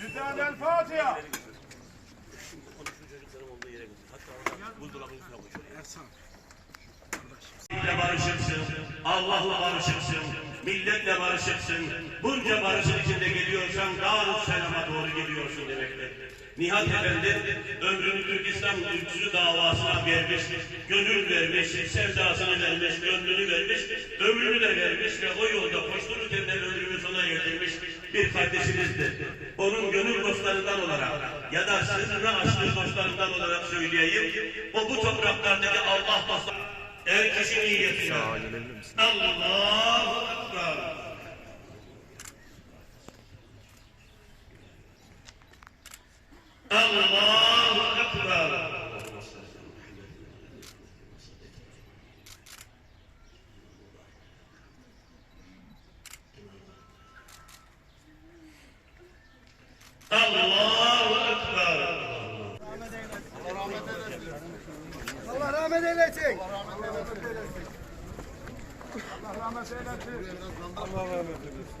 Güzel El Fatiha. Barışırsın, Allah'la barışırsın, milletle barışırsın. Bunca barışın içinde geliyorsan Nihat Efendi ömrünü Türk İslam davasına vermiş, gönül vermiş, sevdasını vermiş, gönlünü vermiş, ömrünü de vermiş ve o yolda koştururken de ömrünü sona getirmiş bir kardeşimizdir. Onun gönül dostlarından olarak ya da sırrını açtığı dostlarından olarak söyleyeyim. O bu topraklardaki Allah dostları her kişi niyetine. Allahu Allahu Ekber. Allahu Ekber. Allah rahmet eylesin. Allah rahmet eylesin. Allah rahmet eylesin.